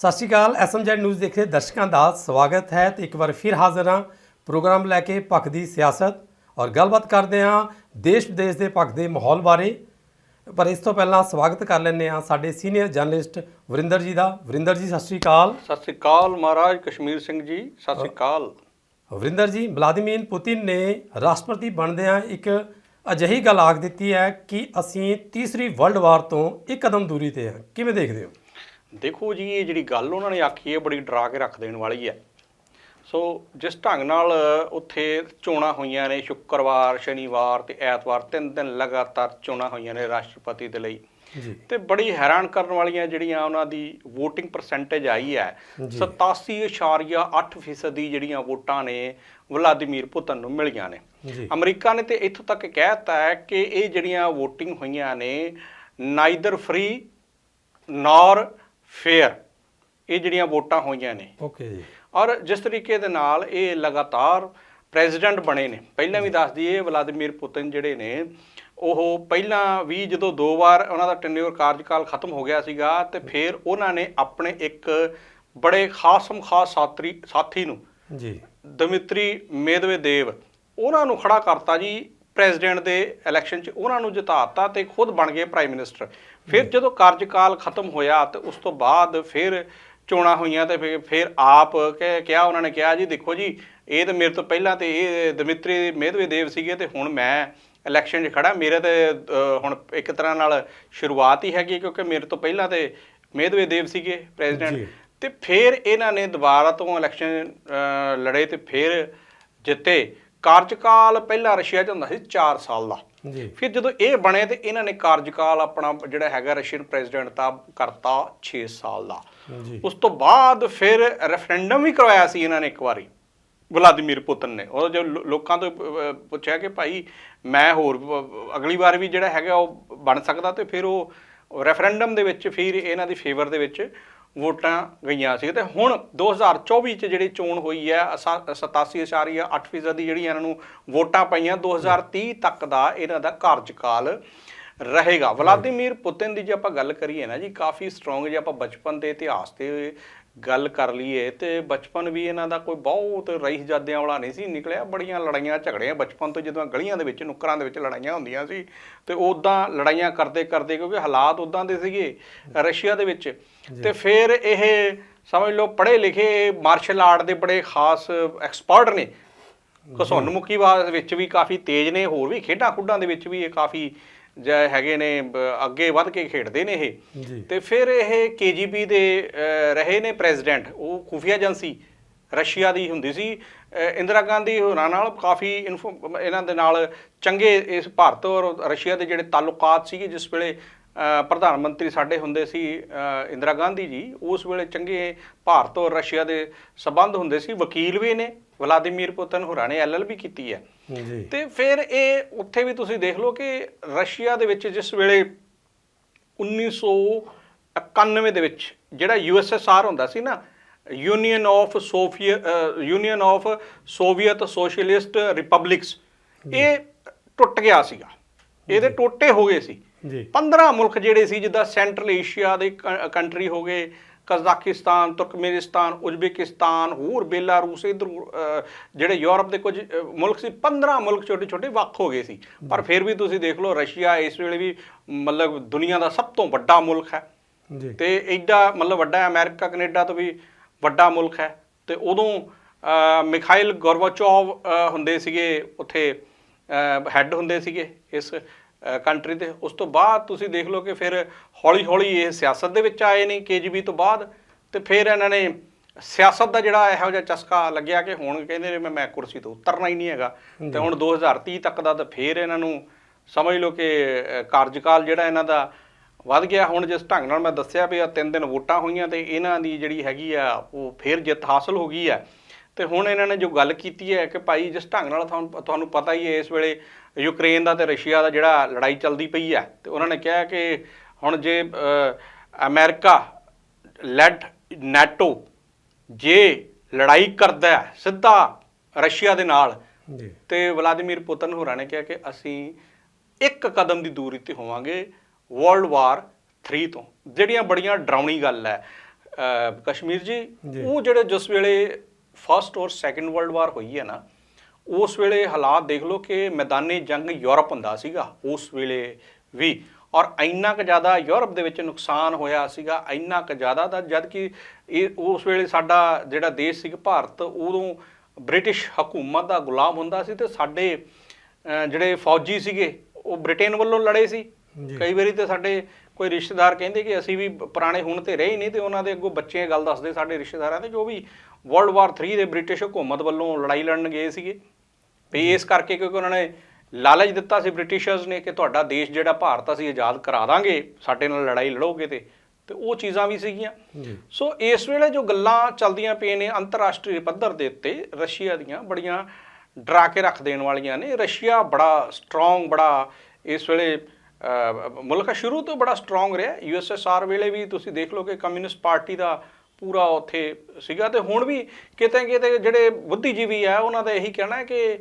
ਸਤਿ ਸ਼੍ਰੀ ਅਕਾਲ SMZ news ਦੇਖ ਰਹੇ ਦਰਸ਼ਕਾਂ ਦਾ ਸਵਾਗਤ ਹੈ ਤੇ ਇੱਕ ਵਾਰ ਫਿਰ ਹਾਜ਼ਰ ਹਾਂ ਪ੍ਰੋਗਰਾਮ ਲੈ ਕੇ ਪੱਖ ਦੀ ਸਿਆਸਤ ਔਰ ਗੱਲਬਾਤ ਕਰਦੇ ਹਾਂ ਦੇਸ਼ ਵਿਦੇਸ਼ ਦੇ ਪੱਖ ਦੇ ਮਾਹੌਲ ਬਾਰੇ। ਪਰ ਇਸ ਤੋਂ ਪਹਿਲਾਂ ਸਵਾਗਤ ਕਰ ਲੈਂਦੇ ਹਾਂ ਸਾਡੇ ਸੀਨੀਅਰ ਜਰਨਲਿਸਟ ਵਰਿੰਦਰ ਜੀ ਦਾ। ਵਰਿੰਦਰ ਜੀ ਸਤਿ ਸ਼੍ਰੀ ਅਕਾਲ। ਸਤਿ ਸ੍ਰੀ ਅਕਾਲ ਮਹਾਰਾਜ ਕਸ਼ਮੀਰ ਸਿੰਘ ਜੀ ਸਤਿ ਸ੍ਰੀ ਅਕਾਲ। ਵਰਿੰਦਰ ਜੀ ਵਲਾਦੀਮੀਰ ਪੁਤਿਨ ਨੇ ਰਾਸ਼ਟਰਪਤੀ ਬਣਦਿਆਂ ਇੱਕ ਅਜਿਹੀ ਗੱਲ ਆਖ ਦਿੱਤੀ ਹੈ ਕਿ ਅਸੀਂ ਤੀਸਰੀ ਵਰਲਡ ਵਾਰ ਤੋਂ ਇੱਕ ਕਦਮ ਦੂਰੀ ਤੇ ਹਾਂ। ਕਿਵੇਂ ਦੇਖਦੇ ਹੋ? ਦੇਖੋ ਜੀ ਇਹ ਜਿਹੜੀ ਗੱਲ ਉਹਨਾਂ ਨੇ ਆਖੀ ਹੈ ਬੜੀ ਡਰਾ ਕੇ ਰੱਖ ਦੇਣ ਵਾਲੀ ਹੈ। ਸੋ ਜਿਸ ਢੰਗ ਨਾਲ ਉੱਥੇ ਚੋਣਾਂ ਹੋਈਆਂ ਨੇ ਸ਼ੁੱਕਰਵਾਰ ਸ਼ਨੀਵਾਰ ਤੇ ਐਤਵਾਰ ਤਿੰਨ ਦਿਨ ਲਗਾਤਾਰ ਚੋਣਾਂ ਹੋਈਆਂ ਨੇ ਰਾਸ਼ਟਰਪਤੀ ਦੇ ਲਈ। ਤੇ ਬੜੀ ਹੈਰਾਨ ਕਰਨ ਵਾਲੀਆਂ ਜਿਹੜੀਆਂ ਉਹਨਾਂ ਦੀ VOTING ਪਰਸੈਂਟੇਜ ਆਈ ਹੈ 87.8% ਫੀਸਦੀ ਜਿਹੜੀਆਂ ਵੋਟਾਂ ਨੇ ਵਲਾਦੀਮੀਰ ਪੁਤਨ ਨੂੰ ਮਿਲੀਆਂ ਨੇ। ਅਮਰੀਕਾ ਨੇ ਤੇ ਇੱਥੋਂ ਤੱਕ ਕਹਿਤਾ ਹੈ ਕਿ ਇਹ ਜਿਹੜੀਆਂ VOTING ਹੋਈਆਂ ਨੇ ਨਾਈਦਰ ਫ੍ਰੀ ਨੌਰ ਫੇਅਰ ਇਹ ਜਿਹੜੀਆਂ ਵੋਟਾਂ ਹੋਈਆਂ ਨੇ। ਓਕੇ ਜੀ। ਔਰ ਜਿਸ ਤਰੀਕੇ ਦੇ ਨਾਲ ਇਹ ਲਗਾਤਾਰ ਪ੍ਰੈਜ਼ੀਡੈਂਟ ਬਣੇ ਨੇ ਪਹਿਲਾਂ ਵੀ ਦੱਸ ਦਈਏ ਵਲਾਦੀਮੀਰ ਪੁਤਿਨ ਜਿਹੜੇ ਨੇ ਉਹ ਪਹਿਲਾਂ ਵੀ ਜਦੋਂ ਦੋ ਵਾਰ ਉਹਨਾਂ ਦਾ ਟੈਨਿਓਰ ਕਾਰਜਕਾਲ ਖਤਮ ਹੋ ਗਿਆ ਸੀਗਾ ਤੇ ਫਿਰ ਉਹਨਾਂ ਨੇ ਆਪਣੇ ਇੱਕ ਬੜੇ ਖਾਸਮ ਖਾਸ ਸਾਥੀ ਸਾਥੀ ਨੂੰ ਜੀ। ਦਮਿਤਰੀ ਮੇਦਵੇਦੇਵ ਉਹਨਾਂ ਨੂੰ ਖੜਾ ਕਰਤਾ ਜੀ। ਪ੍ਰੈਜ਼ੀਡੈਂਟ ਦੇ ਇਲੈਕਸ਼ਨ 'ਚ ਉਹਨਾਂ ਨੂੰ ਜਿਤਾਤਾ ਤੇ ਖੁਦ ਬਣ ਗਏ ਪ੍ਰਾਈਮ ਮਿਨਿਸਟਰ। ਫਿਰ ਜਦੋਂ ਕਾਰਜਕਾਲ ਖਤਮ ਹੋਇਆ ਤੇ ਉਸ ਤੋਂ ਬਾਅਦ ਫਿਰ ਚੋਣਾਂ ਹੋਈਆਂ ਤੇ ਫਿਰ- ਆਪ ਕਹਿ ਕਿਹਾ ਉਹਨਾਂ ਨੇ ਕਿਹਾ ਜੀ ਦੇਖੋ ਜੀ ਇਹ ਤਾਂ ਮੇਰੇ ਤੋਂ ਪਹਿਲਾਂ ਤੇ ਇਹ ਦਮਿਤਰੀ ਮੇਦਵੇਦੇਵ ਸੀਗੇ ਤੇ ਹੁਣ ਮੈਂ ਇਲੈਕਸ਼ਨ 'ਚ ਖੜਾ ਮੇਰੇ ਤੇ ਹੁਣ ਇੱਕ ਤਰ੍ਹਾਂ ਨਾਲ ਸ਼ੁਰੂਆਤ ਹੀ ਹੈਗੀ ਕਿਉਂਕਿ ਮੇਰੇ ਤੋਂ ਪਹਿਲਾਂ ਤੇ ਮੇਦਵੇਦੇਵ ਸੀਗੇ। ਪ੍ਰੈਜ਼ੀਡੈਂਟ। ਤੇ ਫਿਰ ਇਹਨਾਂ ਨੇ ਦੁਬਾਰਾ ਤੋਂ ਇਲੈਕਸ਼ਨ ਲੜੇ ਤੇ ਫਿਰ ਜਿੱਤੇ। ਕਾਰਜਕਾਲ ਪਹਿਲਾਂ ਰਸ਼ੀਆ 'ਚ ਹੁੰਦਾ ਸੀ 4 ਸਾਲ ਦਾ। ਜੀ। ਫਿਰ ਜਦੋਂ ਇਹ ਬਣੇ ਤੇ ਇਹਨਾਂ ਨੇ ਕਾਰਜਕਾਲ ਆਪਣਾ ਜਿਹੜਾ ਹੈਗਾ ਰਸ਼ੀਅਨ ਪ੍ਰੈਜ਼ੀਡੈਂਟ ਦਾ ਕਰਤਾ 6 ਸਾਲ ਦਾ। ਜੀ। ਉਸ ਤੋਂ ਬਾਅਦ ਫਿਰ ਰੈਫਰੈਂਡਮ ਵੀ ਕਰਵਾਇਆ ਸੀ ਇਹਨਾਂ ਨੇ ਇੱਕ ਵਾਰੀ ਵਲਾਦੀਮੀਰ ਪੁਤਨ ਨੇ। ਉਹ ਜੋ ਲੋਕਾਂ ਤੋਂ ਪੁੱਛਿਆ ਕਿ ਭਾਈ ਮੈਂ ਹੋਰ ਅਗਲੀ ਵਾਰ ਵੀ ਜਿਹੜਾ ਹੈਗਾ ਉਹ ਬਣ ਸਕਦਾ ਤੇ ਫਿਰ ਉਹ ਰੈਫਰੈਂਡਮ ਦੇ ਵਿੱਚ ਫਿਰ ਇਹਨਾਂ ਦੀ ਫੇਵਰ ਦੇ ਵਿੱਚ ਵੋਟਾਂ ਗਈਆਂ ਸੀ ਤੇ ਹੁਣ 2024 ਚ ਜਿਹੜੀ ਚੋਣ ਹੋਈ ਹੈ 87.8% ਦੀ ਜਿਹੜੀ ਇਹਨਾਂ ਨੂੰ ਵੋਟਾਂ ਪਈਆਂ 2030 ਤੱਕ ਦਾ ਇਹਨਾਂ ਦਾ ਕਾਰਜਕਾਲ ਰਹੇਗਾ। ਵਲਾਦੀਮੀਰ ਪੁਤਿਨ ਦੀ ਜੇ ਆਪਾਂ ਗੱਲ ਕਰੀਏ ਨਾ ਜੀ ਕਾਫੀ ਸਟਰੋਂਗ ਜੇ ਆਪਾਂ ਬਚਪਨ ਦੇ ਇਤਿਹਾਸ ਤੇ ਗੱਲ ਕਰ ਲਈਏ ਤੇ ਬਚਪਨ ਵੀ ਇਹਨਾਂ ਦਾ ਕੋਈ ਬਹੁਤ ਰਈਸਜ਼ਾਦਿਆਂ ਵਾਲਾ ਨਹੀਂ ਸੀ। ਨਿਕਲਿਆ ਬੜੀਆਂ ਲੜਾਈਆਂ ਝਗੜੀਆਂ ਬਚਪਨ ਤੋਂ ਜਦੋਂ ਗਲੀਆਂ ਦੇ ਵਿੱਚ ਨੁੱਕਰਾਂ ਦੇ ਵਿੱਚ ਲੜਾਈਆਂ ਹੁੰਦੀਆਂ ਸੀ ਤੇ ਉਦਾਂ ਲੜਾਈਆਂ ਕਰਦੇ ਕਰਦੇ ਕਿਉਂਕਿ ਹਾਲਾਤ ਉਦਾਂ ਦੇ ਸੀਗੇ ਰਸ਼ੀਆ ਦੇ ਵਿੱਚ। ਤੇ ਫਿਰ ਇਹ ਸਮਝ ਲਓ ਪੜ੍ਹੇ ਲਿਖੇ ਮਾਰਸ਼ਲ ਆਰਟ ਦੇ ਬੜੇ ਖਾਸ ਐਕਸਪਰਟ ਨੇ। ਘਸੁੰਨ ਮੁੱਕੀਬਾਜ਼ ਵਿੱਚ ਵੀ ਕਾਫੀ ਤੇਜ਼ ਨੇ ਹੋਰ ਵੀ ਖੇਡਾਂ ਖੁੱਡਾਂ ਦੇ ਵਿੱਚ ਵੀ ਇਹ ਕਾਫੀ ਜ ਹੈਗੇ ਨੇ ਅੱਗੇ ਵੱਧ ਕੇ ਖੇਡਦੇ ਨੇ ਇਹ। ਤੇ ਫਿਰ ਇਹ ਕੇਜੀਬੀ ਦੇ ਰਹੇ ਨੇ ਪ੍ਰੈਜ਼ੀਡੈਂਟ। ਉਹ ਖੁਫੀਆ ਏਜੰਸੀ ਰਸ਼ੀਆ ਦੀ ਹੁੰਦੀ ਸੀ। ਇੰਦਰਾ ਗਾਂਧੀ ਹੋਰਾਂ ਨਾਲ ਕਾਫੀ ਇਨਫੋ- ਇਹਨਾਂ ਦੇ ਨਾਲ ਚੰਗੇ ਇਸ ਭਾਰਤ ਔਰ ਰਸ਼ੀਆ ਦੇ ਜਿਹੜੇ ਤਾਲੁਕਾਤ ਸੀਗੇ ਜਿਸ ਵੇਲੇ ਪ੍ਰਧਾਨ ਮੰਤਰੀ ਸਾਡੇ ਹੁੰਦੇ ਸੀ ਇੰਦਰਾ ਗਾਂਧੀ ਜੀ ਉਸ ਵੇਲੇ ਚੰਗੇ ਭਾਰਤ ਔਰ ਰਸ਼ੀਆ ਦੇ ਸਬੰਧ ਹੁੰਦੇ ਸੀ ਵਕੀਲ ਵੀ ਨੇ। ਵਲਾਦੀਮੀਰ ਪੁਤਨ ਹੋਰਾਂ ਨੇ ਐਲਐਲਬੀ ਕੀਤੀ ਹੈ। ਜੀ। ਤੇ ਫਿਰ ਇਹ ਉੱਥੇ ਵੀ ਤੁਸੀਂ ਦੇਖ ਲਓ ਕਿ ਰਸ਼ੀਆ ਦੇ ਵਿੱਚ ਜਿਸ ਵੇਲੇ 1991 ਦੇ ਵਿੱਚ ਜਿਹੜਾ ਯੂਐਸਐਸਆਰ ਹੁੰਦਾ ਸੀ ਨਾ union of Soviet union of Soviet socialist republics ਇਹ ਟੁੱਟ ਗਿਆ ਸੀਗਾ। ਇਹਦੇ ਟੋਟੇ ਹੋ ਗਏ ਸੀ। ਜੀ। 15 ਮੁਲਕ ਜਿਹੜੇ ਸੀ ਜਿੱਦਾਂ ਸੈਂਟਰਲ ਏਸ਼ੀਆ ਦੇ ਕੰਟਰੀ ਹੋ ਗਏ ਕਜ਼ਾਕਿਸਤਾਨ ਤੁਰਕਮੇਨਿਸਤਾਨ ਉਜ਼ਬੇਕਿਸਤਾਨ ਹੋਰ ਬੇਲਾਰੂਸ ਇਧਰ ਜਿਹੜੇ ਯੂਰਪ ਦੇ ਕੁਝ ਮੁਲਕ ਸੀ 15 ਮੁਲਕ ਛੋਟੇ ਛੋਟੇ ਵੱਖ ਹੋ ਗਏ ਸੀ। ਪਰ ਫਿਰ ਵੀ ਤੁਸੀਂ ਦੇਖ ਲਓ ਰਸ਼ੀਆ ਇਸ ਵੇਲੇ ਵੀ ਮਤਲਬ ਦੁਨੀਆ ਦਾ ਸਭ ਤੋਂ ਵੱਡਾ ਮੁਲਕ ਹੈ। ਜੀ। ਤੇ ਐਡਾ ਮਤਲਬ ਵੱਡਾ ਹੈ, ਅਮਰੀਕਾ ਕੈਨੇਡਾ ਤੋਂ ਵੀ ਵੱਡਾ ਮੁਲਕ ਹੈ। ਤੇ ਉਦੋਂ ਮਿਖਾਇਲ ਗੋਰਬਾਚੋਵ ਹੁੰਦੇ ਸੀਗੇ ਉੱਥੇ ਹੈੱਡ ਹੁੰਦੇ ਸੀਗੇ ਇਸ ਕੰਟਰੀ ਦੇ। ਉਸ ਤੋਂ ਬਾਅਦ ਤੁਸੀਂ ਦੇਖ ਲਓ ਕਿ ਫਿਰ ਹੌਲੀ ਹੌਲੀ ਇਹ ਸਿਆਸਤ ਦੇ ਵਿੱਚ ਆਏ ਨੇ ਕੇਜੀਬੀ ਤੋਂ ਬਾਅਦ ਤੇ ਫਿਰ ਇਹਨਾਂ ਨੇ ਸਿਆਸਤ ਦਾ ਜਿਹੜਾ ਇਹੋ ਜਿਹਾ ਚਸਕਾ ਲੱਗਿਆ ਕਿ ਹੁਣ ਕਹਿੰਦੇ ਨੇ ਮੈਂ ਮੈਂ ਕੁਰਸੀ ਤੋਂ ਉਤਰਨਾ ਹੀ ਨਹੀਂ ਹੈਗਾ। ਤੇ ਹੁਣ 2030 ਤੱਕ ਦਾ ਤਾਂ ਫਿਰ ਇਹਨਾਂ ਨੂੰ ਸਮਝ ਲਓ ਕਿ ਕਾਰਜਕਾਲ ਜਿਹੜਾ ਇਹਨਾਂ ਦਾ ਵੱਧ ਗਿਆ। ਹੁਣ ਜਿਸ ਢੰਗ ਨਾਲ ਮੈਂ ਦੱਸਿਆ ਵੀ ਆ ਤਿੰਨ ਦਿਨ ਵੋਟਾਂ ਹੋਈਆਂ ਤੇ ਇਹਨਾਂ ਦੀ ਜਿਹੜੀ ਹੈਗੀ ਆ ਉਹ ਫੇਰ ਜਿੱਤ ਹਾਸਲ ਹੋ ਗਈ ਹੈ ਤੇ ਹੁਣ ਇਹਨਾਂ ਨੇ ਜੋ ਗੱਲ ਕੀਤੀ ਹੈ ਕਿ ਭਾਈ ਜਿਸ ਢੰਗ ਨਾਲ ਤੁਹਾਨੂੰ ਪਤਾ ਹੀ ਹੈ ਇਸ ਵੇਲੇ ਯੂਕਰੇਨ ਦਾ ਤੇ ਰਸ਼ੀਆ ਦਾ ਜਿਹੜਾ ਲੜਾਈ ਚੱਲਦੀ ਪਈ ਹੈ ਤੇ ਉਹਨਾਂ ਨੇ ਕਿਹਾ ਕਿ ਹੁਣ ਜੇ ਅਮਰੀਕਾ ਲੈਡ ਨੈਟੋ ਜੇ ਲੜਾਈ ਕਰਦਾ ਹੈ ਸਿੱਧਾ ਰਸ਼ੀਆ ਦੇ ਨਾਲ ਜੀ। ਤੇ ਵਲਾਦੀਮੀਰ ਪੁਤਨ ਹੋਰਾਂ ਨੇ ਕਿਹਾ ਕਿ ਅਸੀਂ ਇੱਕ ਕਦਮ ਦੀ ਦੂਰੀ ਤੇ ਹੋਵਾਂਗੇ ਵਰਲਡ ਵਾਰ 3 ਤੋਂ। ਜਿਹੜੀਆਂ ਬੜੀਆਂ ਡਰਾਉਣੀ ਗੱਲ ਹੈ। ਕਸ਼ਮੀਰ ਜੀ। ਉਹ ਜਿਹੜੇ ਜਿਸ ਵੇਲੇ ਫਰਸਟ ਔਰ ਸੈਕੰਡ ਵਰਲਡ ਵਾਰ ਹੋਈ ਹੈ ਨਾ ਉਸ ਵੇਲੇ ਹਾਲਾਤ ਦੇਖ ਲਓ ਕਿ ਮੈਦਾਨੀ ਜੰਗ ਯੂਰਪ ਹੁੰਦਾ ਸੀਗਾ ਉਸ ਵੇਲੇ ਵੀ ਔਰ ਇੰਨਾ ਕੁ ਜ਼ਿਆਦਾ ਯੂਰਪ ਦੇ ਵਿੱਚ ਨੁਕਸਾਨ ਹੋਇਆ ਸੀਗਾ ਇੰਨਾ ਕੁ ਜ਼ਿਆਦਾ ਤਾਂ ਜਦ ਕਿ ਇਹ ਉਸ ਵੇਲੇ ਸਾਡਾ ਜਿਹੜਾ ਦੇਸ਼ ਸੀ ਭਾਰਤ ਉਦੋਂ ਬ੍ਰਿਟਿਸ਼ ਹਕੂਮਤ ਦਾ ਗੁਲਾਮ ਹੁੰਦਾ ਸੀ ਤੇ ਸਾਡੇ ਜਿਹੜੇ ਫੌਜੀ ਸੀਗੇ ਉਹ ਬ੍ਰਿਟੇਨ ਵੱਲੋਂ ਲੜੇ ਸੀ। ਕਈ ਵਾਰੀ ਤੇ ਸਾਡੇ ਕੋਈ ਰਿਸ਼ਤੇਦਾਰ ਕਹਿੰਦੇ ਕਿ ਅਸੀਂ ਵੀ ਪੁਰਾਣੇ ਹੁਣ ਤੇ ਰਹੇ ਹੀ ਨਹੀਂ ਤੇ ਉਹਨਾਂ ਦੇ ਅੱਗੋਂ ਬੱਚੇ ਇਹ ਗੱਲ ਦੱਸਦੇ ਸਾਡੇ ਰਿਸ਼ਤੇਦਾਰਾਂ ਦੇ ਜੋ ਵੀ ਵਰਲਡ ਵਾਰ 3 ਦੇ ਬ੍ਰਿਟਿਸ਼ ਹਕੂਮਤ ਵੱਲੋਂ ਲੜਾਈ ਲੜਨ ਗਏ ਸੀਗੇ। ਵੀ ਇਸ ਕਰਕੇ ਕਿਉਂਕਿ ਉਹਨਾਂ ਨੇ ਲਾਲਚ ਦਿੱਤਾ ਸੀ ਬ੍ਰਿਟਿਸ਼ਰਸ ਨੇ ਕਿ ਤੁਹਾਡਾ ਦੇਸ਼ ਜਿਹੜਾ ਭਾਰਤ ਅਸੀਂ ਆਜ਼ਾਦ ਕਰਾ ਦਾਂਗੇ ਸਾਡੇ ਨਾਲ ਲੜਾਈ ਲੜੋਗੇ ਤੇ ਤੇ ਉਹ ਚੀਜ਼ਾਂ ਵੀ ਸੀਗੀਆਂ। ਸੋ ਇਸ ਵੇਲੇ ਜੋ ਗੱਲਾਂ ਚੱਲਦੀਆਂ ਪਈਆਂ ਨੇ ਅੰਤਰਰਾਸ਼ਟਰੀ ਪੱਧਰ ਦੇ ਉੱਤੇ ਰਸ਼ੀਆ ਦੀਆਂ ਬੜੀਆਂ ਡਰਾ ਕੇ ਰੱਖ ਦੇਣ ਵਾਲੀਆਂ ਨੇ। ਰਸ਼ੀਆ ਬੜਾ ਸਟਰੋਂਗ ਬੜਾ ਇਸ ਵੇਲੇ ਮੁਲਕ ਸ਼ੁਰੂ ਤੋਂ ਬੜਾ ਸਟਰੋਂਗ ਰਿਹਾ। ਯੂਐਸਐਸਆਰ ਵੇਲੇ ਵੀ ਤੁਸੀਂ ਦੇਖ ਲਓ ਕਿ ਕਮਿਊਨਿਸਟ ਪਾਰਟੀ ਦਾ ਪੂਰਾ ਉੱਥੇ ਸੀਗਾ ਤੇ ਹੁਣ ਵੀ ਕਿਤੇ ਕਿਤੇ ਜਿਹੜੇ ਬੁੱਧੀਜੀਵੀ ਆ, ਉਹਨਾਂ ਦਾ ਇਹੀ ਕਹਿਣਾ ਹੈ ਕਿ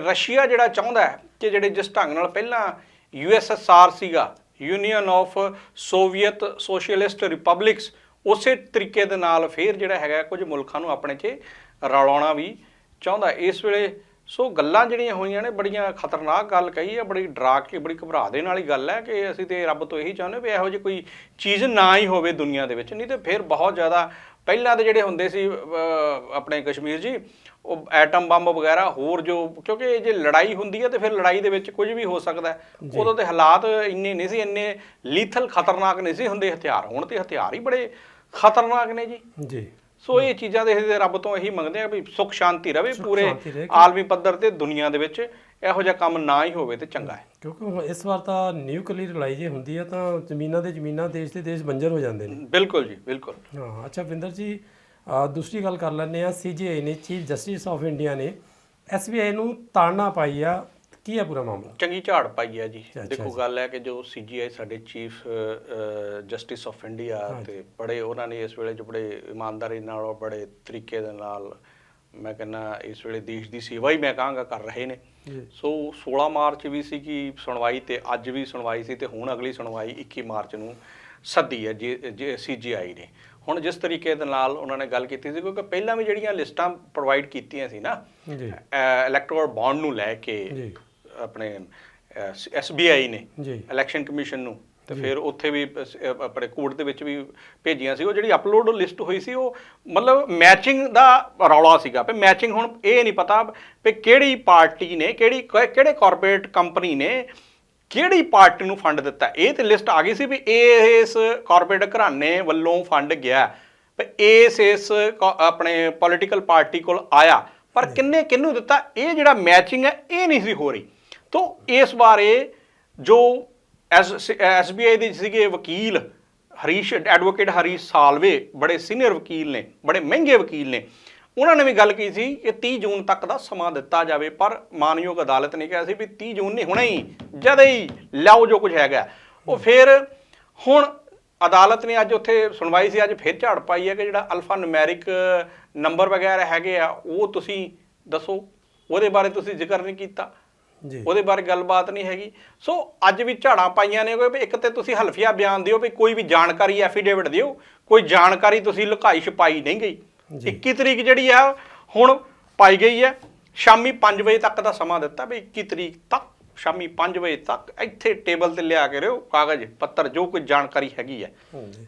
ਰਸ਼ੀਆ ਜਿਹੜਾ ਚਾਹੁੰਦਾ ਹੈ ਕਿ ਜਿਹੜੇ ਜਿਸ ਢੰਗ ਨਾਲ ਪਹਿਲਾਂ ਯੂਐਸਐਸਆਰ ਸੀਗਾ union of Soviet socialist republics ਉਸੇ ਤਰੀਕੇ ਦੇ ਨਾਲ ਫੇਰ ਜਿਹੜਾ ਹੈਗਾ ਕੁਝ ਮੁਲਕਾਂ ਨੂੰ ਆਪਣੇ 'ਚ ਰਲਾਉਣਾ ਵੀ ਚਾਹੁੰਦਾ। ਇਸ ਵੇਲੇ ਸੋ ਗੱਲਾਂ ਜਿਹੜੀਆਂ ਹੋਈਆਂ ਨੇ ਬੜੀਆਂ ਖਤਰਨਾਕ ਗੱਲ ਕਹੀ ਹੈ ਬੜੀ ਡਰਾ ਕੇ ਬੜੀ ਘਬਰਾ ਦੇਣ ਵਾਲੀ ਗੱਲ ਹੈ ਕਿ ਅਸੀਂ ਤੇ ਰੱਬ ਤੋਂ ਇਹੀ ਚਾਹੁੰਦੇ ਵੀ ਇਹੋ ਜਿਹੀ ਕੋਈ ਚੀਜ਼ ਨਾ ਹੀ ਹੋਵੇ ਦੁਨੀਆ ਦੇ ਵਿੱਚ। ਨਹੀਂ ਤੇ ਫਿਰ ਬਹੁਤ ਜ਼ਿਆਦਾ ਪਹਿਲਾਂ ਦੇ ਜਿਹੜੇ ਹੁੰਦੇ ਸੀ ਆਪਣੇ ਕਸ਼ਮੀਰ ਜੀ ਉਹ ਐਟਮ ਬੰਬ ਵਗੈਰਾ ਹੋਰ ਜੋ ਕਿਉਂਕਿ ਜੇ ਲੜਾਈ ਹੁੰਦੀ ਹੈ ਤੇ ਫਿਰ ਲੜਾਈ ਦੇ ਵਿੱਚ ਕੁਝ ਵੀ ਹੋ ਸਕਦਾ ਉਦੋਂ ਦੇ ਹਾਲਾਤ ਇੰਨੇ ਨਹੀਂ ਸੀ ਇੰਨੇ ਲੀਥਲ ਖਤਰਨਾਕ ਨਹੀਂ ਸੀ ਹੁੰਦੇ ਹਥਿਆਰ ਹੁਣ ਤੇ ਹਥਿਆਰ ਹੀ ਬੜੇ ਖਤਰਨਾਕ ਨੇ ਜੀ। ਜੀ। ਸੋ ਇਹ ਚੀਜ਼ਾਂ ਦੇ ਅਸੀਂ ਰੱਬ ਤੋਂ ਇਹੀ ਮੰਗਦੇ ਆ ਵੀ ਸੁੱਖ ਸ਼ਾਂਤੀ ਰਵੇ ਪੂਰੇ ਰਹੇ। ਆਲਮੀ ਪੱਧਰ ਤੇ ਦੁਨੀਆ ਦੇ ਵਿੱਚ ਇਹੋ ਜਿਹਾ ਕੰਮ ਨਾ ਹੀ ਹੋਵੇ ਤੇ ਚੰਗਾ ਹੈ। ਕਿਉਂਕਿ ਇਸ ਵਾਰ ਤਾਂ ਨਿਊਕਲੀਅਰ ਲੜਾਈ ਜੇ ਹੁੰਦੀ ਹੈ ਤਾਂ ਜ਼ਮੀਨਾਂ ਦੇ ਜ਼ਮੀਨਾਂ ਦੇਸ਼ ਦੇ ਦੇਸ਼ ਬੰਜਰ ਹੋ ਜਾਂਦੇ ਨੇ। ਬਿਲਕੁਲ ਜੀ ਬਿਲਕੁਲ। ਹਾਂ ਅੱਛਾ ਵਿੰਦਰ ਜੀ ਦੂਸਰੀ ਗੱਲ ਕਰ ਲੈਂਦੇ ਆ ਸੀਜੀਆਈ ਨੇ ਚੀਫ ਜਸਟਿਸ ਆਫ ਇੰਡੀਆ ਨੇ ਐਸਬੀਆਈ ਨੂੰ ਤਾੜਨਾ ਪਾਈ ਆ ਕੀ ਹੈ ਪੂਰਾ ਮਾਮਲਾ? ਚੰਗੀ ਝਾੜ ਪਾਈ ਹੈ ਜੀ। ਦੇਖੋ। ਗੱਲ ਹੈ ਕਿ ਜੋ ਸੀਜੀਆਈ ਸਾਡੇ ਚੀਫ ਜਸਟਿਸ ਆਫ ਇੰਡੀਆ ਤੇ ਬੜੇ ਉਹਨਾਂ ਨੇ ਇਸ ਵੇਲੇ ਜੋ ਬੜੇ ਇਮਾਨਦਾਰੀ ਨਾਲ ਔਰ ਬੜੇ ਤਰੀਕੇ ਦੇ ਨਾਲ ਮੈਂ ਕਹਿੰਦਾ ਇਸ ਵੇਲੇ ਦੇਸ਼ ਦੀ ਸੇਵਾ ਹੀ ਮੈਂ ਕਹਾਂਗਾ ਕਰ ਰਹੇ ਨੇ। ਸੋ 16 ਮਾਰਚ ਵੀ ਸੀ ਕਿ ਸੁਣਵਾਈ ਤੇ ਅੱਜ ਵੀ ਸੁਣਵਾਈ ਸੀ ਤੇ ਹੁਣ ਅਗਲੀ ਸੁਣਵਾਈ 21 ਮਾਰਚ ਨੂੰ ਸੱਦੀ ਹੈ ਜੇ ਸੀਜੀਆਈ ਨੇ। ਹੁਣ ਜਿਸ ਤਰੀਕੇ ਦੇ ਨਾਲ ਉਹਨਾਂ ਨੇ ਗੱਲ ਕੀਤੀ ਸੀ ਕਿਉਂਕਿ ਪਹਿਲਾਂ ਵੀ ਜਿਹੜੀਆਂ ਲਿਸਟਾਂ ਪ੍ਰੋਵਾਈਡ ਕੀਤੀਆਂ ਸੀ ਨਾ ਜੀ। ਇਲੈਕਟੋਰਲ ਬੌਂਡ ਨੂੰ ਲੈ ਕੇ ਜੀ। ਆਪਣੇ ਐਸਬੀਆਈ ਨੇ ਜੀ। ਇਲੈਕਸ਼ਨ ਕਮਿਸ਼ਨ ਨੂੰ। ਤੇ ਫਿਰ ਉੱਥੇ ਵੀ ਆਪਣੇ ਕੋਰਟ ਦੇ ਵਿੱਚ ਵੀ ਭੇਜੀਆਂ ਸੀ। ਉਹ ਜਿਹੜੀ ਅਪਲੋਡ ਲਿਸਟ ਹੋਈ ਸੀ ਉਹ ਮਤਲਬ ਮੈਚਿੰਗ ਦਾ ਰੌਲਾ ਸੀਗਾ। ਵੀ ਮੈਚਿੰਗ ਹੁਣ ਇਹ ਨਹੀਂ ਪਤਾ ਵੀ ਕਿਹੜੀ ਪਾਰਟੀ ਨੇ ਕਿਹੜੀ ਕਿਹੜੇ ਕਾਰਪੋਰੇਟ ਕੰਪਨੀ ਨੇ ਕਿਹੜੀ ਪਾਰਟੀ ਨੂੰ ਫੰਡ ਦਿੱਤਾ। ਇਹ ਤੇ ਲਿਸਟ ਆ ਗਈ ਸੀ ਵੀ ਇਹ ਇਸ ਕਾਰਪੋਰੇਟ ਘਰਾਣੇ ਵੱਲੋਂ ਫੰਡ ਗਿਆ। ਵੀ ਇਸ ਇਸ ਆਪਣੇ ਪੋਲੀਟੀਕਲ ਪਾਰਟੀ ਕੋਲ ਆਇਆ। ਪਰ ਕਿੰਨੇ ਕਿਹਨੂੰ ਦਿੱਤਾ? ਇਹ ਜਿਹੜਾ ਮੈਚਿੰਗ ਹੈ ਇਹ ਨਹੀਂ ਸੀ ਹੋ ਰਹੀ। ਤੋਂ ਇਸ ਬਾਰੇ ਜੋ ਐਸਬੀਆਈ ਦੇ ਸੀਗੇ ਵਕੀਲ ਹਰੀਸ਼, ਐਡਵੋਕੇਟ ਹਰੀਸ਼ ਸਾਲਵੇ, ਬੜੇ ਸੀਨੀਅਰ ਵਕੀਲ ਨੇ, ਬੜੇ ਮਹਿੰਗੇ ਵਕੀਲ ਨੇ, ਉਹਨਾਂ ਨੇ ਵੀ ਗੱਲ ਕੀਤੀ ਸੀ ਕਿ 30 ਜੂਨ ਤੱਕ ਦਾ ਸਮਾਂ ਦਿੱਤਾ ਜਾਵੇ, ਪਰ ਮਾਨਯੋਗ ਅਦਾਲਤ ਨੇ ਕਿਹਾ ਸੀ ਵੀ 30 ਜੂਨ ਨਹੀਂ ਹੁਣੇ ਹੀ, ਜਦ ਹੀ, ਲਿਆਓ ਜੋ ਕੁਝ ਹੈਗਾ। ਉਹ ਫਿਰ ਹੁਣ ਅਦਾਲਤ ਨੇ ਅੱਜ ਉੱਥੇ ਸੁਣਵਾਈ ਸੀ, ਅੱਜ ਫਿਰ ਝਾੜ ਪਾਈ ਹੈ ਕਿ ਜਿਹੜਾ ਅਲਫਾ ਨੂਮੈਰਿਕ ਨੰਬਰ ਵਗੈਰਾ ਹੈਗੇ ਆ, ਉਹ ਤੁਸੀਂ ਦੱਸੋ, ਉਹਦੇ ਬਾਰੇ ਤੁਸੀਂ ਜ਼ਿਕਰ ਨਹੀਂ ਕੀਤਾ। ਉਹਦੇ ਬਾਰੇ ਗੱਲਬਾਤ ਨਹੀਂ ਹੈਗੀ। ਸੋ ਅੱਜ ਵੀ ਝਾੜਾਂ ਪਾਈਆਂ ਨੇ ਕਿ ਇੱਕ ਤੇ ਤੁਸੀਂ ਹਲਫੀਆ ਬਿਆਨ ਦਿਓ ਵੀ ਕੋਈ ਵੀ ਜਾਣਕਾਰੀ ਐਫੀਡੇਵਿਟ ਦਿਓ ਕੋਈ ਜਾਣਕਾਰੀ ਤੁਸੀਂ ਲੁਕਾਈ ਛਪਾਈ ਨਹੀਂ ਗਈ। ਜੀ। 21 ਤਰੀਕ ਜਿਹੜੀ ਆ ਹੁਣ ਪਾਈ ਗਈ ਹੈ ਸ਼ਾਮੀ 5 ਵਜੇ ਤੱਕ ਦਾ ਸਮਾਂ ਦਿੱਤਾ ਵੀ 21 ਤਰੀਕ ਤੱਕ ਸ਼ਾਮੀ 5 ਵਜੇ ਤੱਕ ਇੱਥੇ ਟੇਬਲ ਤੇ ਲਿਆ ਕੇ ਰਿਓ ਕਾਗਜ਼ ਪੱਤਰ ਜੋ ਕੋਈ ਜਾਣਕਾਰੀ ਹੈਗੀ ਹੈ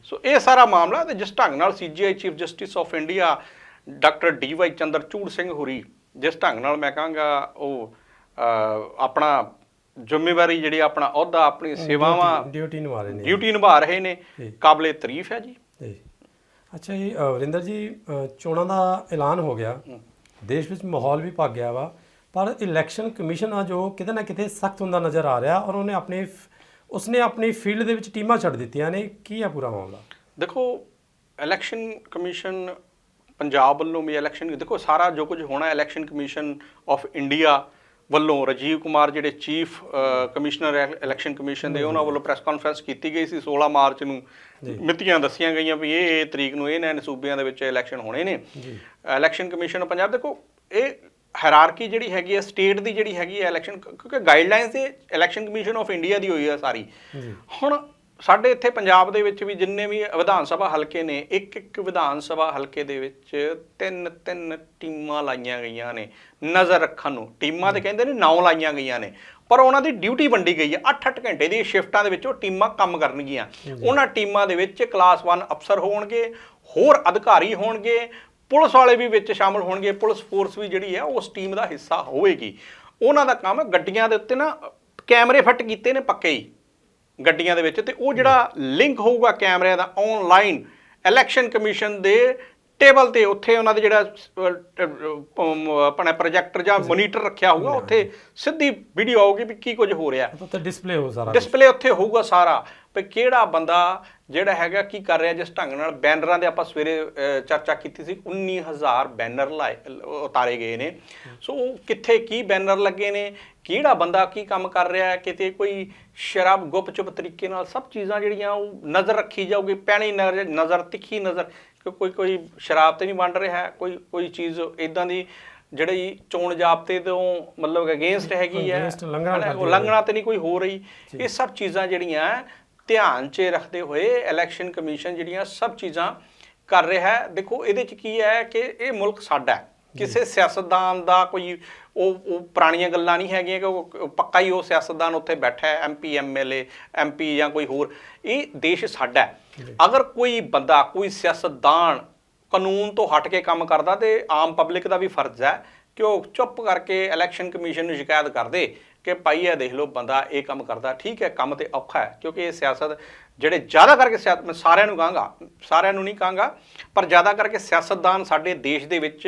ਸੋ ਇਹ ਸਾਰਾ ਮਾਮਲਾ ਤੇ ਜਿਸ ਢੰਗ ਨਾਲ CJI chief justice of India doctor DY Chandrachud Singh ਹੁਰੀ ਜਿਸ ਢੰਗ ਨਾਲ ਮੈਂ ਕਹਾਂਗਾ ਉਹ ਆਪਣਾ ਜ਼ਿੰਮੇਵਾਰੀ ਜਿਹੜੀ ਆਪਣਾ ਅਹੁਦਾ ਆਪਣੀ ਸੇਵਾਵਾਂ ਡਿਊਟੀ ਨਿਭਾ ਰਹੇ ਨੇ। ਡਿਊਟੀ ਨਿਭਾ ਰਹੇ ਨੇ। ਕਾਬਲੇ ਤਾਰੀਫ ਹੈ ਜੀ। ਅੱਛਾ ਜੀ ਵਰਿੰਦਰ ਜੀ ਚੋਣਾਂ ਦਾ ਐਲਾਨ ਹੋ ਗਿਆ। ਦੇਸ਼ ਵਿੱਚ ਮਾਹੌਲ ਵੀ ਭੱਗ ਗਿਆ ਵਾ। ਪਰ ਇਲੈਕਸ਼ਨ ਕਮਿਸ਼ਨ ਆ ਜੋ ਕਿਤੇ ਨਾ ਕਿਤੇ ਸਖਤ ਹੁੰਦਾ ਨਜ਼ਰ ਆ ਰਿਹਾ ਔਰ ਉਹਨੇ ਆਪਣੇ ਉਸਨੇ ਆਪਣੀ ਫੀਲਡ ਦੇ ਵਿੱਚ ਟੀਮਾਂ ਛੱਡ ਦਿੱਤੀਆਂ ਨੇ। ਕੀ ਆ ਪੂਰਾ ਮਾਮਲਾ? ਦੇਖੋ ਇਲੈਕਸ਼ਨ ਕਮਿਸ਼ਨ ਪੰਜਾਬ ਵੱਲੋਂ ਵੀ ਇਲੈਕਸ਼ਨ ਦੇਖੋ ਸਾਰਾ ਜੋ ਕੁਝ ਹੋਣਾ ਇਲੈਕਸ਼ਨ ਕਮਿਸ਼ਨ ਆਫ ਇੰਡੀਆ ਵੱਲੋਂ ਰਾਜੀਵ ਕੁਮਾਰ ਜਿਹੜੇ ਚੀਫ ਕਮਿਸ਼ਨਰ ਇਲੈਕਸ਼ਨ ਕਮਿਸ਼ਨ ਦੇ ਉਹਨਾਂ ਵੱਲੋਂ ਪ੍ਰੈਸ ਕਾਨਫਰੰਸ ਕੀਤੀ ਗਈ ਸੀ। 16 ਮਾਰਚ ਨੂੰ ਮਿਤੀਆਂ ਦੱਸੀਆਂ ਗਈਆਂ ਵੀ ਇਹ ਇਹ ਤਰੀਕ ਨੂੰ ਇਹਨਾਂ ਸੂਬਿਆਂ ਦੇ ਵਿੱਚ ਇਲੈਕਸ਼ਨ ਹੋਣੇ ਨੇ। ਇਲੈਕਸ਼ਨ ਕਮਿਸ਼ਨ ਪੰਜਾਬ ਦੇਖੋ ਇਹ ਹਾਇਰਾਰਕੀ ਜਿਹੜੀ ਹੈਗੀ ਹੈ ਸਟੇਟ ਦੀ ਜਿਹੜੀ ਹੈਗੀ ਹੈ ਇਲੈਕਸ਼ਨ ਕਿਉਂਕਿ ਗਾਈਡਲਾਈਨਸ ਇਹ ਇਲੈਕਸ਼ਨ ਕਮਿਸ਼ਨ ਆਫ ਇੰਡੀਆ ਦੀ ਹੋਈ ਹੈ ਸਾਰੀ। ਹੁਣ ਸਾਡੇ ਇੱਥੇ ਪੰਜਾਬ ਦੇ ਵਿੱਚ ਵੀ ਜਿੰਨੇ ਵੀ ਵਿਧਾਨ ਸਭਾ ਹਲਕੇ ਨੇ ਇੱਕ ਇੱਕ ਵਿਧਾਨ ਸਭਾ ਹਲਕੇ ਦੇ ਵਿੱਚ ਤਿੰਨ ਤਿੰਨ ਟੀਮਾਂ ਲਾਈਆਂ ਗਈਆਂ ਨੇ ਨਜ਼ਰ ਰੱਖਣ ਨੂੰ। ਟੀਮਾਂ ਤੇ ਕਹਿੰਦੇ ਨੇ ਨੌ ਲਾਈਆਂ ਗਈਆਂ ਨੇ। ਪਰ ਉਹਨਾਂ ਦੀ ਡਿਊਟੀ ਵੰਡੀ ਗਈ ਹੈ। 8-8 ਘੰਟੇ ਦੀ ਸ਼ਿਫਟਾਂ ਦੇ ਵਿੱਚ ਉਹ ਟੀਮਾਂ ਕੰਮ ਕਰਨਗੀਆਂ। ਉਹਨਾਂ ਟੀਮਾਂ ਦੇ ਵਿੱਚ ਕਲਾਸ 1 ਅਫਸਰ ਹੋਣਗੇ ਹੋਰ ਅਧਿਕਾਰੀ ਹੋਣਗੇ ਪੁਲਿਸ ਵਾਲੇ ਵੀ ਵਿੱਚ ਸ਼ਾਮਲ ਹੋਣਗੇ ਪੁਲਿਸ ਫੋਰਸ ਵੀ ਜਿਹੜੀ ਹੈ ਉਸ ਟੀਮ ਦਾ ਹਿੱਸਾ ਹੋਵੇਗੀ। ਉਹਨਾਂ ਦਾ ਕੰਮ ਗੱਡੀਆਂ ਦੇ ਉੱਤੇ ਨਾ ਕੈਮਰੇ ਫਿੱਟ ਕੀਤੇ ਨੇ ਪੱਕੇ ਹੀ। ਗੱਡੀਆਂ ਦੇ ਵਿੱਚ ਤੇ ਉਹ ਜਿਹੜਾ ਲਿੰਕ ਹੋਊਗਾ ਕੈਮਰਿਆਂ ਦਾ ਆਨਲਾਈਨ ਇਲੈਕਸ਼ਨ ਕਮਿਸ਼ਨ ਦੇ ਟੇਬਲ ਤੇ ਉੱਥੇ ਉਹਨਾਂ ਦੇ ਜਿਹੜਾ ਆਪਣਾ ਪ੍ਰੋਜੈਕਟਰ ਜਾਂ ਮੋਨੀਟਰ ਰੱਖਿਆ ਹੋਊਗਾ ਉੱਥੇ ਸਿੱਧੀ ਵੀਡੀਓ ਆਊਗੀ ਵੀ ਕੀ ਕੁਝ ਹੋ ਰਿਹਾ। ਉੱਤੇ ਡਿਸਪਲੇ ਹੋ ਸਾਰਾ ਡਿਸਪਲੇ ਉੱਥੇ ਹੋਊਗਾ ਸਾਰਾ। ਵੀ ਕਿਹੜਾ ਬੰਦਾ ਜਿਹੜਾ ਹੈਗਾ ਕੀ ਕਰ ਰਿਹਾ ਜਿਸ ਢੰਗ ਨਾਲ ਬੈਨਰਾਂ ਦੇ ਆਪਾਂ ਸਵੇਰੇ ਚਰਚਾ ਕੀਤੀ ਸੀ 19000 ਬੈਨਰ ਲਾਏ ਉਤਾਰੇ ਗਏ ਨੇ। ਸੋ ਉਹ ਕਿੱਥੇ ਕੀ ਬੈਨਰ ਲੱਗੇ ਨੇ ਕਿਹੜਾ ਬੰਦਾ ਕੀ ਕੰਮ ਕਰ ਰਿਹਾ ਹੈ? ਕਿਤੇ ਕੋਈ ਸ਼ਰਾਬ ਗੁਪਚੁਪ ਤਰੀਕੇ ਨਾਲ ਸਭ ਚੀਜ਼ਾਂ ਜਿਹੜੀਆਂ ਉਹ ਨਜ਼ਰ ਰੱਖੀ ਜਾਊਗੀ ਪੈਣੀ ਨਜ਼ਰ ਤਿੱਖੀ ਨਜ਼ਰ। ਕਿ ਕੋਈ ਕੋਈ ਸ਼ਰਾਬ ਤੇ ਨਹੀਂ ਵੰਡ ਰਿਹਾ ਹੈ, ਕੋਈ ਕੋਈ ਚੀਜ਼ ਇਦਾਂ ਦੀ ਜਿਹੜੀ ਚੋਣ ਜਾਬਤੇ ਤੋਂ ਮਤਲਬ ਅਗੇਂਸਟ ਹੈਗੀ ਹੈ। ਉਲੰਘਣਾ ਹੈ। ਤੇ ਨਹੀਂ ਕੋਈ ਹੋ ਰਹੀ। ਇਹ ਸਭ ਚੀਜ਼ਾਂ ਜਿਹੜੀਆਂ ਧਿਆਨ 'ਚ ਰੱਖਦੇ ਹੋਏ ਇਲੈਕਸ਼ਨ ਕਮਿਸ਼ਨ ਜਿਹੜੀਆਂ ਸਭ ਚੀਜ਼ਾਂ ਕਰ ਰਿਹਾ ਹੈ। ਦੇਖੋ ਇਹਦੇ 'ਚ ਕੀ ਹੈ ਕਿ ਇਹ ਮੁਲਕ ਸਾਡਾ ਹੈ। ਕਿਸੇ ਸਿਆਸਤਦਾਨ ਦਾ ਕੋਈ ਉਹ ਉਹ ਪੁਰਾਣੀਆਂ ਗੱਲਾਂ ਨਹੀਂ ਹੈਗੀਆਂ ਕਿ ਉਹ ਪੱਕਾ ਹੀ ਉਹ ਸਿਆਸਤਦਾਨ ਉੱਥੇ ਬੈਠਾ ਹੈ ਐਮਪੀ ਐਮਐਲਏ ਐਮਪੀ ਜਾਂ ਕੋਈ ਹੋਰ। ਇਹ ਦੇਸ਼ ਸਾਡਾ ਹੈ। ਅਗਰ ਕੋਈ ਬੰਦਾ ਕੋਈ ਸਿਆਸਤਦਾਨ ਕਾਨੂੰਨ ਤੋਂ ਹਟ ਕੇ ਕੰਮ ਕਰਦਾ ਤੇ ਆਮ ਪਬਲਿਕ ਦਾ ਵੀ ਫਰਜ਼ ਹੈ ਕਿ ਉਹ ਚੁੱਪ ਕਰਕੇ ਇਲੈਕਸ਼ਨ ਕਮਿਸ਼ਨ ਨੂੰ ਸ਼ਿਕਾਇਤ ਕਰ ਦੇ। ਕਿ ਭਾਈ ਇਹ ਦੇਖ ਲਓ ਬੰਦਾ ਇਹ ਕੰਮ ਕਰਦਾ ਠੀਕ ਹੈ ਕੰਮ ਤੇ ਔਖਾ ਹੈ ਕਿਉਂਕਿ ਇਹ ਸਿਆਸਤ ਜਿਹੜੇ ਜ਼ਿਆਦਾ ਕਰਕੇ ਸਿਆਸਤ ਮੈਂ ਸਾਰਿਆਂ ਨੂੰ ਕਹਾਂਗਾ ਸਾਰਿਆਂ ਨੂੰ ਨਹੀਂ ਕਹਾਂਗਾ ਪਰ ਜ਼ਿਆਦਾ ਕਰਕੇ ਸਿਆਸਤਦਾਨ ਸਾਡੇ ਦੇਸ਼ ਦੇ ਵਿੱਚ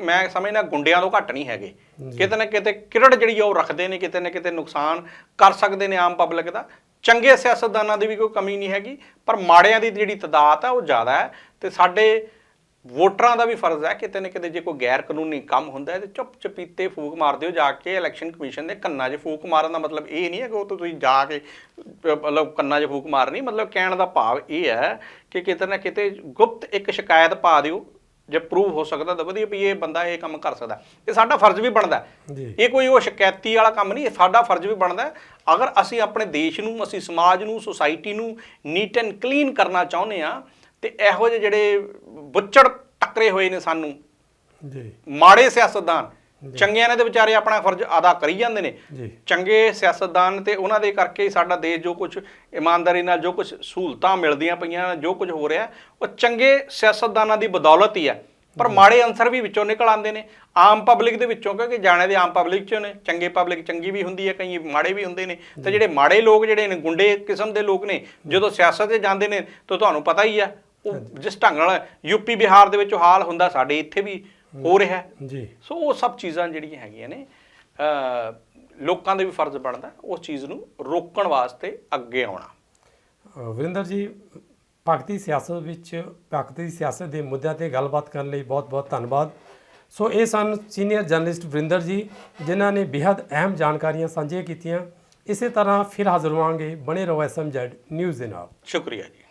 ਮੈਂ ਸਮਝਦਾ ਗੁੰਡਿਆਂ ਤੋਂ ਘੱਟ ਨਹੀਂ ਹੈਗੇ। ਕਿਤੇ ਨਾ ਕਿਤੇ ਕਿਰੜ ਜਿਹੜੀ ਆ ਉਹ ਰੱਖਦੇ ਨੇ ਕਿਤੇ ਨਾ ਕਿਤੇ ਨੁਕਸਾਨ ਕਰ ਸਕਦੇ ਨੇ ਆਮ ਪਬਲਿਕ ਦਾ। ਚੰਗੇ ਸਿਆਸਤਦਾਨਾਂ ਦੀ ਵੀ ਕੋਈ ਕਮੀ ਨਹੀਂ ਹੈਗੀ ਪਰ ਮਾੜਿਆਂ ਦੀ ਜਿਹੜੀ ਤਦਾਦ ਹੈ ਉਹ ਜ਼ਿਆਦਾ ਹੈ ਤੇ ਸਾਡੇ ਵੋਟਰਾਂ ਦਾ ਵੀ ਫਰਜ਼ ਹੈ ਕਿਤੇ ਨਾ ਕਿਤੇ ਜੇ ਕੋਈ ਗੈਰ ਕਾਨੂੰਨੀ ਕੰਮ ਹੁੰਦਾ ਹੈ ਤੇ ਚੁੱਪ ਚਪੀਤੇ ਫੂਕ ਮਾਰ ਦਿਓ ਜਾ ਕੇ ਇਲੈਕਸ਼ਨ ਕਮਿਸ਼ਨ ਦੇ ਕੰਨਾਂ 'ਚ ਫੂਕ ਮਾਰਨ ਦਾ ਮਤਲਬ ਇਹ ਨਹੀਂ ਹੈ ਕਿ ਉਹ ਤੋਂ ਤੁਸੀਂ ਜਾ ਕੇ ਮਤਲਬ ਕੰਨਾਂ 'ਚ ਫੂਕ ਮਾਰਨੀ ਮਤਲਬ ਕਹਿਣ ਦਾ ਭਾਵ ਇਹ ਹੈ ਕਿ ਕਿਤੇ ਨਾ ਕਿਤੇ ਗੁਪਤ ਇੱਕ ਸ਼ਿਕਾਇਤ ਪਾ ਦਿਓ ਜੇ ਪ੍ਰੂਵ ਹੋ ਸਕਦਾ ਤਾਂ ਵਧੀਆ ਵੀ ਇਹ ਬੰਦਾ ਇਹ ਕੰਮ ਕਰ ਸਕਦਾ। ਇਹ ਸਾਡਾ ਫਰਜ਼ ਵੀ ਬਣਦਾ ਇਹ ਕੋਈ ਉਹ ਸ਼ਿਕਾਇਤੀ ਵਾਲਾ ਕੰਮ ਨਹੀਂ ਇਹ ਸਾਡਾ ਫਰਜ਼ ਵੀ ਬਣਦਾ। ਅਗਰ ਅਸੀਂ ਆਪਣੇ ਦੇਸ਼ ਨੂੰ ਅਸੀਂ ਸਮਾਜ ਨੂੰ ਸੁਸਾਇਟੀ ਨੂੰ ਨੀਟ ਐਂਡ ਕਲੀਨ ਕਰਨਾ ਚਾਹੁੰਦੇ ਆ ਤੇ ਇਹੋ ਜਿਹੇ ਜਿਹੜੇ ਬੁੱਚੜ ਟੱਕਰੇ ਹੋਏ ਨੇ ਸਾਨੂੰ। ਜੀ। ਮਾੜੇ ਸਿਆਸਤਦਾਨ। ਚੰਗਿਆਂ ਨੇ ਤੇ ਵਿਚਾਰੇ ਆਪਣਾ ਫਰਜ਼ ਅਦਾ ਕਰੀ ਜਾਂਦੇ ਨੇ। ਚੰਗੇ ਸਿਆਸਤਦਾਨ ਤੇ ਉਹਨਾਂ ਦੇ ਕਰਕੇ ਹੀ ਸਾਡਾ ਦੇਸ਼ ਜੋ ਕੁਝ ਇਮਾਨਦਾਰੀ ਨਾਲ ਜੋ ਕੁਝ ਸਹੂਲਤਾਂ ਮਿਲਦੀਆਂ ਪਈਆਂ ਜੋ ਕੁਝ ਹੋ ਰਿਹਾ ਉਹ ਚੰਗੇ ਸਿਆਸਤਦਾਨਾਂ ਦੀ ਬਦੌਲਤ ਹੀ ਹੈ। ਪਰ ਮਾੜੇ ਅਨਸਰ ਵੀ ਵਿੱਚੋਂ ਨਿਕਲ ਆਉਂਦੇ ਨੇ। ਆਮ ਪਬਲਿਕ ਦੇ ਵਿੱਚੋਂ ਕਿਉਂਕਿ ਜਾਣੇ ਦੇ ਆਮ ਪਬਲਿਕ ਚੋਂ ਨੇ ਚੰਗੇ ਪਬਲਿਕ ਚੰਗੀ ਵੀ ਹੁੰਦੀ ਹੈ ਕਈ ਮਾੜੇ ਵੀ ਹੁੰਦੇ ਨੇ। ਤੇ ਜਿਹੜੇ ਮਾੜੇ ਲੋਕ ਜਿਹੜੇ ਨੇ ਗੁੰਡੇ ਕਿਸਮ ਦੇ ਲੋਕ ਨੇ ਜਦੋਂ ਸਿਆਸਤ 'ਤੇ ਜਾਂਦੇ ਨੇ ਤਾਂ ਤੁਹਾਨੂੰ ਪਤਾ ਹੀ ਹੈ ਉਹ ਜਿਸ ਢੰਗ ਨਾਲ ਯੂਪੀ ਬਿਹਾਰ ਦੇ ਵਿੱਚ ਹਾਲ ਹੁੰਦਾ ਸਾਡੇ ਇੱਥੇ ਵੀ ਹੋ। ਰਿਹਾ। ਜੀ। ਸੋ ਉਹ ਸਭ ਚੀਜ਼ਾਂ ਜਿਹੜੀਆਂ ਹੈਗੀਆਂ ਨੇ ਅ, ਲੋਕਾਂ ਦੇ ਵੀ ਫਰਜ਼ ਬਣਦਾ ਉਸ ਚੀਜ਼ ਨੂੰ ਰੋਕਣ ਵਾਸਤੇ ਅੱਗੇ ਆਉਣਾ। ਵਰਿੰਦਰ ਜੀ ਭਗਤੀ ਸਿਆਸਤ ਵਿੱਚ ਭਗਤੀ ਸਿਆਸਤ ਦੇ ਮੁੱਦਿਆਂ ਤੇ ਗੱਲਬਾਤ ਕਰਨ ਲਈ ਬਹੁਤ-ਬਹੁਤ ਧੰਨਵਾਦ। ਸੋ ਇਹ ਸਨ ਸੀਨੀਅਰ ਜਰਨਲਿਸਟ ਵਰਿੰਦਰ ਜੀ ਜਿਨ੍ਹਾਂ ਨੇ ਬੇहद ਅਹਿਮ ਜਾਣਕਾਰੀਆਂ ਸਾਂਝੀਆਂ ਕੀਤੀਆਂ। ਇਸੇ ਤਰ੍ਹਾਂ ਫਿਰ ਹਾਜ਼ਰ ਹੋਵਾਂਗੇ ਬਣੇ ਰਹੋ ਐਸਐਮਜ਼ੈਡ ਨਿਊਜ਼ ਦੇ ਨਾਲ। ਸ਼ੁਕਰੀਆ ਜੀ।